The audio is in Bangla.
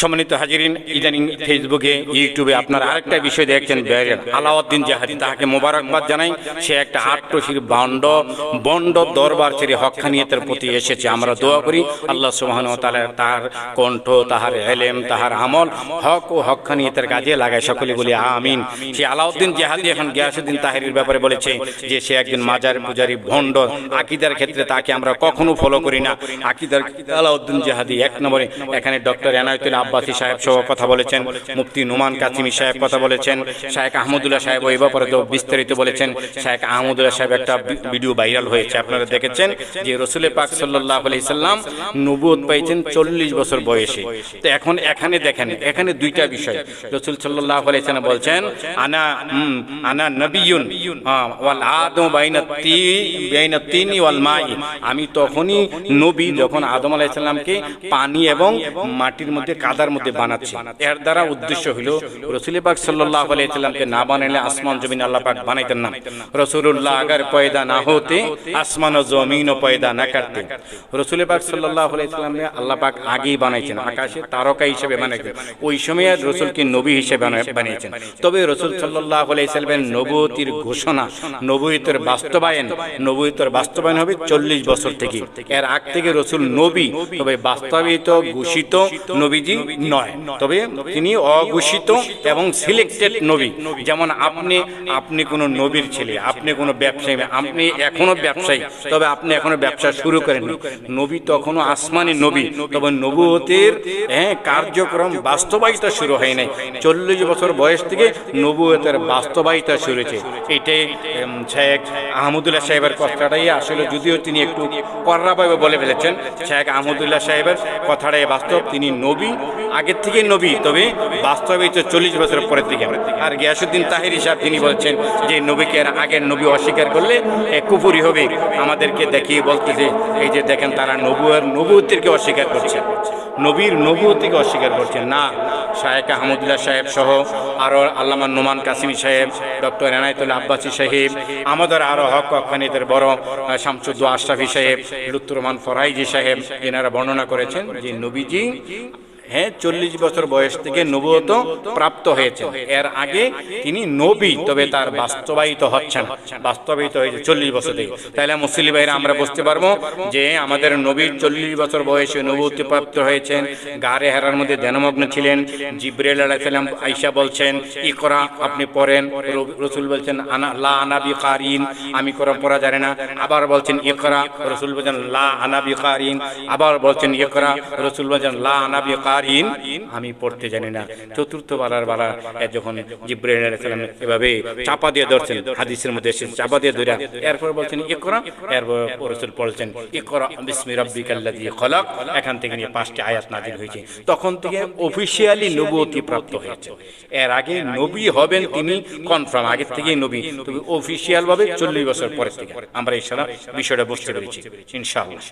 সম্মানিত হাজিরিন, ইদানিং ফেসবুকে, ইউটিউবে আপনারা আরেকটা বিষয় দেখছেন বেরেন আলাউদ্দিন জাহাদি তাকে মোবারকবাদ জানাই, সে একটা আট্টশির বন্ড বন্ড দরবার ছেড়ে হকখানিয়তের প্রতি এসেছে। আমরা দোয়া করি, আল্লাহ সুবহান তাআলা তার কণ্ঠ, তাহার এলেম, তাহার আমল, হক ও হকখানিয়তের কাজে লাগায়। সকলে বলি আমিন। সে আলাউদ্দিন জাহাদি এখন গিয়াসুদ্দিন তাহেরির ব্যাপারে বলেছে যে, সে একজন মাজার পূজারি ভণ্ড আকিদার ক্ষেত্রে তাকে আমরা কখনো ফলো করি না। আকিদার আলাউদ্দিন জাহাদি এক নম্বরে, এখানে ডক্টর এনায়তুল আব্বাসী সাহেব সহ কথা বলেছেন মুফতি নুমান কাসিমি সাহেব কথা বলেছেন শাহেক আহমদুল্লাহ সাহেব ওই ব্যাপারে বিস্তারিত বলেছেন। শাহেক আহমদুল্লাহ সাহেব একটা ভিডিও ভাইরাল হয়েছে আপনারা দেখেছেন যে রসুল পাক সাল্লাহ আলি সাল্লাম নবুয়ত পাইছেন চল্লিশ বছর বয়সে। তো এখন এখানে দেখেন এখানে দুইটা বিষয়। রসুল সাল্লাহ আলি সাল্লাম বলছেন আনা আনা নবিয়ুন হ্যাঁ, ওয়াল আদম বাইনা তিনি ওয়াল মাই আমি তখনই নবী যখন আদম আলাইসাল্লামকে পানি এবং মাটির মধ্যে কাদার মধ্যে বানাচ্ছি। এর দ্বারা উদ্দেশ্য হলো, রসুল পাক সাল্লাহ আলাইসাল্লামকে না বানাইলে আসমান জমিন আল্লাহ পাক বানাইতেন না। রসুল্লাহ আগার পয়দা না হতে আসমান ও জমিন ও পয়দা না কাটতে। রসুল পাক সাল্লাহ আলাইসাল্লামকে আল্লাহ পাক আগেই বানাইছেন, আকাশে তারকা হিসেবে বানাইছেন। ওই সময় রসুলকে নবী হিসেবে বানা- বানিয়েছেন। তবে রসুল সাল্লাহ আলাইসাল্লামের নবতির ঘোষণা নবীতের বাস্তবায়ন নবীতের বাস্তবায়ন হবে চল্লিশ বছর থেকে। এর আগ থেকে রসুল নবী, তবে বাস্তবিত, ঘোষিত নবীজি নয়। তবে তিনি অঘোষিত এবং সিলেক্টেড নবী। যেমন আপনি আপনি কোনো নবীর ছেলে, আপনি কোনো ব্যবসায়ী, আপনি এখনও ব্যবসায়ী, তবে আপনি এখনও ব্যবসা শুরু করেননি। নবী তখনও আসমানি নবী, তবে নবুয়তের হ্যাঁ কার্যক্রম বাস্তবায়িত শুরু হয় নাই। চল্লিশ বছর বয়স থেকে নবুয়তের বাস্তবায়িত শুরু হয়েছে এটাই শেখ আহমদুল্লাহ সাহেবের কথাটাই আসলে, যদিও তিনি একটু কর্রাভাবে বলে ফেলেছেন, শেখ আহমদুল্লাহ সাহেবের কথাটাই বাস্তব। তিনি নবী আগের থেকেই নবী, তবে বাস্তবায়িত চল্লিশ বছর পরের দিকে। আর গিয়াসুদ্দিন তাহির সাহেব, তিনি বলছেন যে, নবীকে আগের নবী অস্বীকার করলে কুপুরি হবে। আমাদেরকে দেখিয়ে বলতেছে, এই যে দেখেন তারা নবুয়ার নবুতিরকে অস্বীকার করছে। নবীর নবুতিকে অস্বীকার করছেন না, শায়েক আহমদুল্লাহ সাহেব সহ আরও আল্লামা নোমান কাসিমি সাহেব, ডক্টর এনায়তুল্লাহ আব্বাসী সাহেব, আমাদের আরও হক হকানিদের বড় শামসুদ্দো আশরাফি সাহেব লুত্তুর রহমান ফরাইজি সাহেব, এনারা বর্ণনা করেছেন যে, নবীজি হ্যাঁ চল্লিশ বছর বয়স থেকে নবুয়ত প্রাপ্ত হয়েছে এর আগে তিনি নবী, তবে তার বাস্তবায়িত হচ্ছে না বাস্তবায়িত হয়েছে চল্লিশ বছর থেকে। তাহলে মুসলিম ভাইরা, আমরা বুঝতে পারব যে আমাদের নবীর চল্লিশ বছর বয়সে নবুতি প্রাপ্ত হয়েছেন। গারে হেরার মধ্যে ধ্যানমগ্ন ছিলেন। জিব্রাইল আলাইসাল্লাম আইসা বলছেন ই করা আপনি পড়েন। রসুল বলছেন, আনা, লা আনাবি কারিন আমি করা পড়া জানে না। আবার বলছেন ই করা রসুল বলছেন, লা আনাবি কারিন আবার বলছেন ই করা রসুল বলছেন, লা আনাবি কারিন আমি পড়তে জানি না। চতুর্থ বালার বালা যখন জিব্রাইল আলাইহিস সালাম এভাবে চাপা দিয়ে ধরছেন, হাদিসের মধ্যে এসে চাপা দিয়ে ধরে এরপর বলছেন, ইকরা এরপর রসুল পড়ছেন ইকরা বিসমি রাব্বিকাল্লাযী খলাক এখান থেকে নিয়ে পাঁচটি আয়াত নাজিল হয়েছে। তখন থেকে অফিসিয়ালি নবুয়তি প্রাপ্ত হয়েছে। এর আগে নবী হবেন তিনি কনফার্ম আগে থেকেই নবী। তবে অফিসিয়াল ভাবে চল্লিশ বছর পরে থেকে আমরা সারা বিষয়টা বুঝতে পেরেছি, ইনশাআল্লাহ।